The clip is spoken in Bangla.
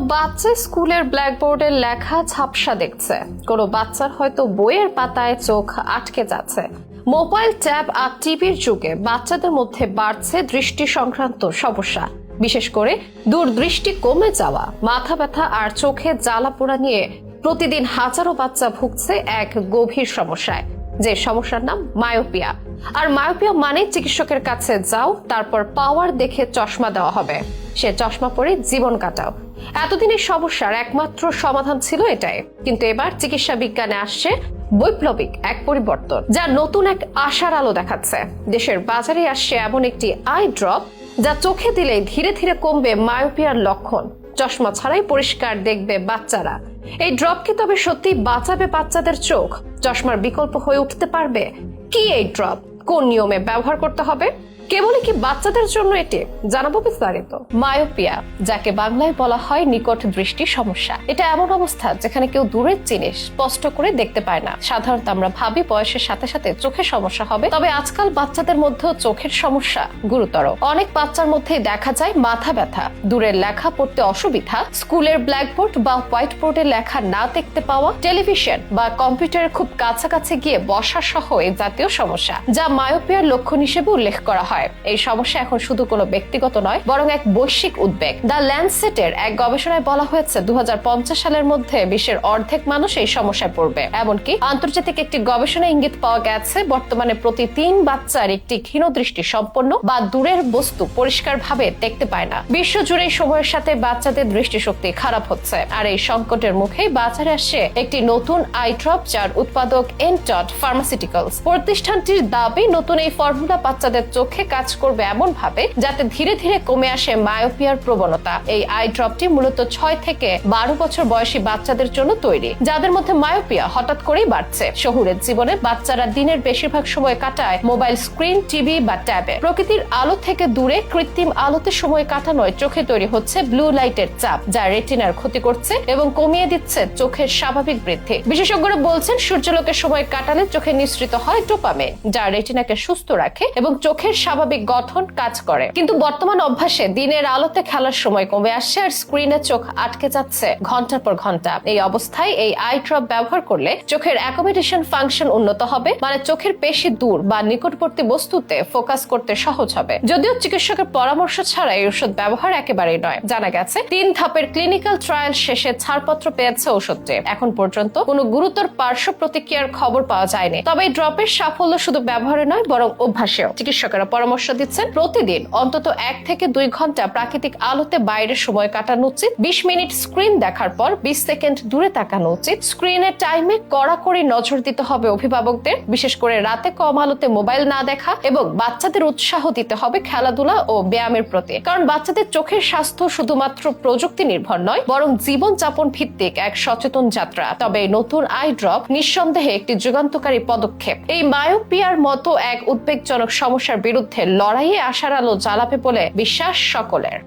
বাচ্চা স্কুলের ব্ল্যাকবোর্ডের লেখা ঝাপসা দেখছে। কোনো বাচ্চার হয়তো বইয়ের পাতায় চোখ আটকে যাচ্ছে। মোবাইল ট্যাব আর টিভির যুগে বাচ্চাদের মধ্যে বাড়ছে দৃষ্টি সংক্রান্ত সমস্যা। বিশেষ করে দূরদৃষ্টি কমে যাওয়া, মাথা ব্যথা আর চোখে জ্বালা পোড়া নিয়ে প্রতিদিন হাজারো বাচ্চা ভুগছে এক গভীর সমস্যায়। যে সমস্যার নাম মায়োপিয়া। আর মায়োপিয়া মানে চিকিৎসকের কাছে যাও, তারপর পাওয়ার দেখে চশমা দেওয়া হবে। সে চশমা পরে জীবন কাটাও। এতদিনের সমস্যার একমাত্র সমাধান ছিল এটাই। কিন্তু এবার চিকিৎসা বিজ্ঞানে আসছে বৈপ্লবিক এক পরিবর্তন, যা নতুন এক আশার আলো দেখাচ্ছে। দেশের বাজারে আসছে এমন একটি আই ড্রপ যা চোখে দিলে ধীরে ধীরে কমবে মায়োপিয়ার লক্ষণ। চশমা ছাড়াই পরিষ্কার দেখবে বাচ্চারা। এই ড্রপ কি তবে সত্যি বাঁচাবে বাচ্চাদের চোখ? চশমার বিকল্প হয়ে উঠতে পারবে? কি এই ড্রপ? কোন নিয়মে ব্যবহার করতে হবে? কেবলই কি বাচ্চাদের জন্য এটি? জানাব বিস্তারিত। মায়োপিয়া, যাকে বাংলায় বলা হয় নিকট দৃষ্টি সমস্যা। এটা এমন অবস্থা যেখানে কেউ দূরের জিনিস স্পষ্ট করে দেখতে পায় না। সাধারণত আমরা ভাবি বয়সের সাথে সাথে চোখের সমস্যা হবে। তবে আজকাল বাচ্চাদের মধ্যেও চোখের সমস্যা গুরুতর। অনেক বাচ্চার মধ্যে দেখা যায় মাথা ব্যথা, দূরের লেখা পড়তে অসুবিধা, স্কুলের ব্ল্যাকবোর্ড বা হোয়াইট বোর্ডে লেখা না দেখতে পাওয়া, টেলিভিশন বা কম্পিউটারের খুব কাছাকাছি গিয়ে বসা সহ এই জাতীয় সমস্যা, যা মায়োপিয়ার লক্ষণ হিসেবে উল্লেখ করা হয়। এই সমস্যা এখন শুধু কোনো ব্যক্তিগত নয়, বরং এক বৈশ্বিক উদ্বেগ। দ্য ল্যান্ডসেটের এক গবেষণায় বলা হয়েছে দু সালের মধ্যে বিশ্বের অর্ধেক মানুষ এই সমস্যায় পড়বে। এমনকি আন্তর্জাতিক একটি গবেষণা ইঙ্গিত পাওয়া গেছে, বর্তমানে প্রতি তিন বাচ্চার একটি ক্ষীণ দৃষ্টি সম্পন্ন বা দূরের বস্তু পরিষ্কারভাবে দেখতে পায় না। বিশ্ব জুড়ে সময়ের সাথে বাচ্চাদের দৃষ্টিশক্তি খারাপ হচ্ছে। আর এই সংকটের মুখে বাজারে আসছে একটি নতুন আই ড্রপ যার উৎপাদক এনটট ফার্মাসিউটিক্যালস প্রতিষ্ঠানটির দাবি, নতুন এই ফর্মুলা বাচ্চাদের চোখে কাজ করবে এমন ভাবে যাতে ধীরে ধীরে কমে আসে মায়োপিয়ার প্রবণতা। এই আই ড্রপটি মূলত ছয় থেকে বারো বছর বয়সী বাচ্চাদের জন্য তৈরি, যাদের মধ্যে মায়োপিয়া হঠাৎ করেই বাড়ছে। শহুরের জীবনে বাচ্চারা দিনের বেশিরভাগ সময় কাটায় মোবাইল স্ক্রিন, টিভি বা ট্যাবে। প্রকৃতির আলো থেকে দূরে কৃত্রিম আলোতে সময় কাটানোয় চোখে তৈরি হচ্ছে ব্লু লাইটের চাপ, যা রেটিনার ক্ষতি করছে এবং কমিয়ে দিচ্ছে চোখের স্বাভাবিক বৃদ্ধি। বিশেষজ্ঞরা বলছেন, সূর্যলোকের সময় কাটালে চোখে নিঃসৃত হয় ডোপামে যা রেটিনাকে সুস্থ রাখে এবং চোখের স্বাভাবিক গঠন কাজ করে। কিন্তু বর্তমান অভ্যাসে দিনের আলোতে খেলার সময় কমে আসছে আর স্ক্রিনে চোখ আটকে যাচ্ছে ঘণ্টার পর ঘণ্টা। এই অবস্থায় এই আই ড্রপ ব্যবহার করলে চোখের অ্যাকোমোডেশন ফাংশন উন্নত হবে মানে চোখের পেশি দূর বা নিকটবর্তী বস্তুতে ফোকাস করতে সহজ হবে। যদিও চিকিৎসকের পরামর্শ ছাড়া এই ওষুধ ব্যবহার একেবারেই নয়। জানা গেছে, তিন ধাপের ক্লিনিক্যাল ট্রায়াল শেষে ছাড়পত্র পেয়েছে ওষুধটি এখন পর্যন্ত কোনো গুরুতর পার্শ্ব প্রতিক্রিয়ার খবর পাওয়া যায়নি। তবে এই ড্রপের সাফল্য শুধু ব্যবহারে নয়, বরং অভ্যাসেও। চিকিৎসকেরা পরামর্শ দিচ্ছেন। প্রতিদিন অন্তত এক থেকে দুই ঘণ্টা প্রাকৃতিক আলোতে বাইরে সময় কাটানো উচিত। বিশ মিনিট স্ক্রিন দেখার পর বিশ সেকেন্ড দূরে তাকানো উচিত। স্ক্রিনের টাইমে কড়াকড়ি নজর দিতে হবে অভিভাবকদের। বিশেষ করে রাতে কম আলোতে মোবাইল না দেখা এবং বাচ্চাদের উৎসাহ দিতে হবে খেলাধুলা ও ব্যায়ামের প্রতি। কারণ বাচ্চাদের চোখের স্বাস্থ্য শুধুমাত্র প্রযুক্তি নির্ভর নয়, বরং জীবনযাপন ভিত্তিক এক সচেতন যাত্রা। তবে নতুন আই ড্রপ নিঃসন্দেহে একটি যুগান্তকারী পদক্ষেপ। এই মায়োপিয়ার মতো এক উদ্বেগজনক সমস্যার বিরুদ্ধে লড়াইয়ে আশার আলো জ্বালাবে বলে বিশ্বাস সকলের।